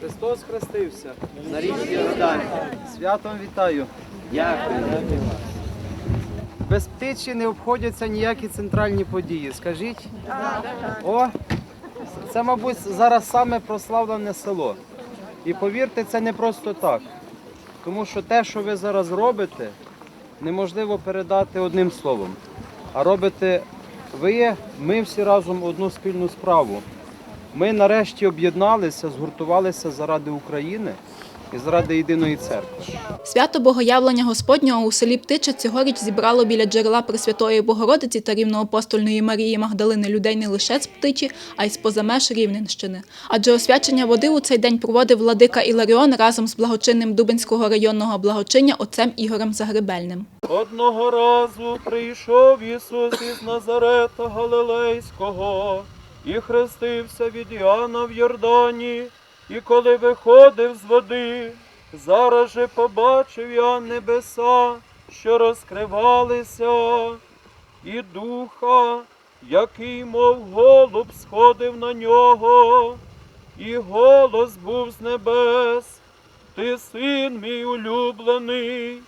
Христос хрестився на річці Йордані. Святом вітаю. Дякую. Без птичі не обходяться ніякі центральні події. Скажіть? О, це, мабуть, зараз саме прославлене село. І повірте, це не просто так. Тому що те, що ви зараз робите, неможливо передати одним словом. А робите ви, ми всі разом одну спільну справу. Ми нарешті об'єдналися, згуртувалися заради України і заради єдиної церкви. Свято Богоявлення Господнього у селі Птича цьогоріч зібрало біля джерела Пресвятої Богородиці та рівноапостольної Марії Магдалини людей не лише з Птичі, а й з поза меж Рівненщини. Адже освячення води у цей день проводив владика Іларіон разом з благочинним Дубенського районного благочиння отцем Ігорем Загребельним. Одного разу прийшов Ісус із Назарета Галилейського і хрестився від Іоанна в Йордані. І коли виходив з води, зараз же побачив Іоанн небеса, що розкривалися, і духа, який, мов голуб, сходив на нього, і голос був з небес. Ти син мій улюблений,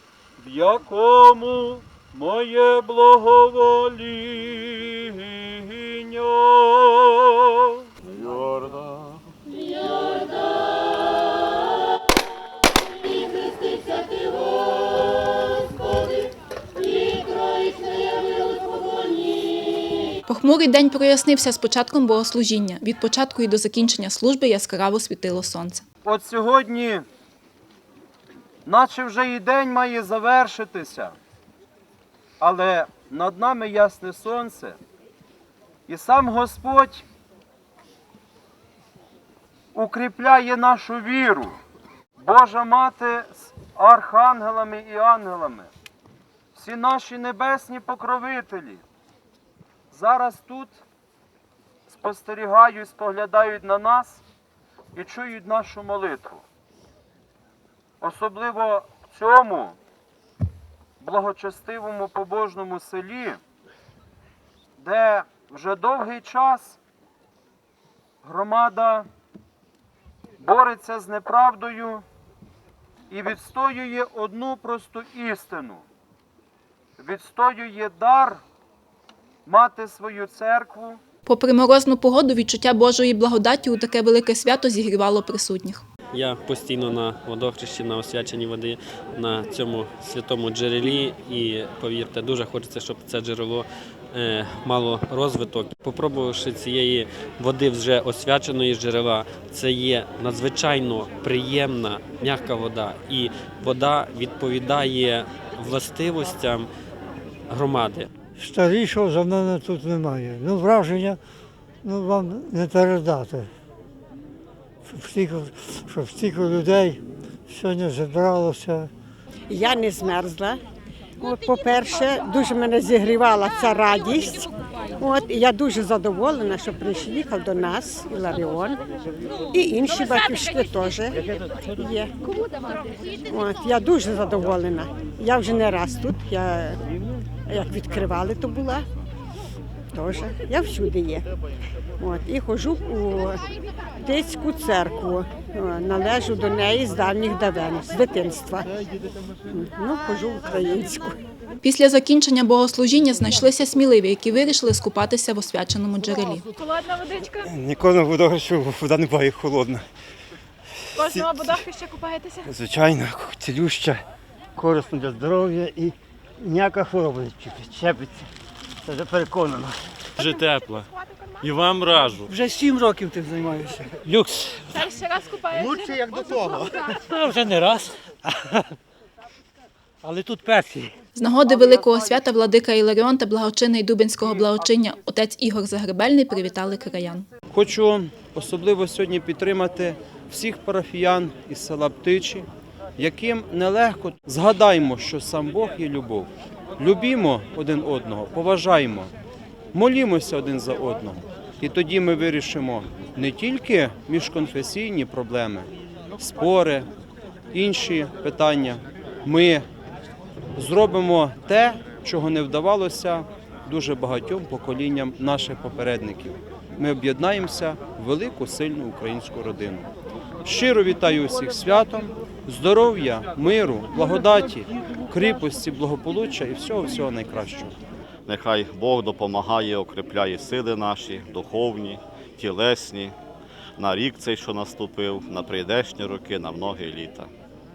в якому моє благовоління. Йордан. Похмурий день прояснився з початком богослужіння. Від початку і до закінчення служби яскраво світило сонце. От сьогодні, наче вже і день має завершитися, але над нами ясне сонце, і сам Господь укріпляє нашу віру. Божа мати з архангелами і ангелами, всі наші небесні покровителі зараз тут спостерігають, споглядають на нас і чують нашу молитву. Особливо в цьому благочестивому побожному селі, де вже довгий час громада бореться з неправдою і відстоює одну просту істину. Відстоює дар мати свою церкву. Попри морозну погоду, відчуття Божої благодаті у таке велике свято зігрівало присутніх. Я постійно на водохрещі, на освяченні води на цьому святому джерелі. І повірте, дуже хочеться, щоб це джерело мало розвиток. Попробувавши цієї води вже освяченої джерела, це є надзвичайно приємна, м'яка вода. І вода відповідає властивостям громади. Старішого за мене тут немає. Ну, враження ну, вам не передати. Стільки, щоб стільки людей сьогодні зібралося. Я не змерзла. От, по-перше, дуже мене зігрівала ця радість. От, і я дуже задоволена, що приїхав до нас Іларіон. І інші батюшки теж є. От, я дуже задоволена. Я вже не раз тут. Я як відкривали, то була. Теж. Я всюди є. От, і ходжу у Тицьку церкву. Належу до неї з давніх давен, з дитинства. Ну, ходжу в українську. Після закінчення богослужіння знайшлися сміливі, які вирішили скупатися в освяченому джерелі. Холодна водичка. Ніколи не водохрещу, вода не буває холодна. Кожного водохи ще купаєтеся. Звичайно, цілюща, корисно для здоров'я і ніяка хвороба не чіпить- чепиться. Це вже переконано. Дуже тепла. І вам раджу. Вже сім років тим займаюся. Люкс. Це ще раз купаєтеся. як до того. Та вже не раз. Але тут перший. З нагоди великого свята владика Іларіон та благочинний Дубенського благочиння отець Ігор Загребельний привітали краян. Хочу особливо сьогодні підтримати всіх парафіян із села Птичі, яким нелегко згадаймо, що сам Бог є любов. Любімо один одного, поважаємо, молімося один за одного. І тоді ми вирішимо не тільки міжконфесійні проблеми, спори, інші питання. Ми зробимо те, чого не вдавалося дуже багатьом поколінням наших попередників. Ми об'єднаємося в велику сильну українську родину. Щиро вітаю усіх святом, здоров'я, миру, благодаті, кріпості, благополуччя і всього всього найкращого. Нехай Бог допомагає, укріпляє сили наші, духовні, тілесні, на рік цей, що наступив, на прийдешні роки, на многі літа.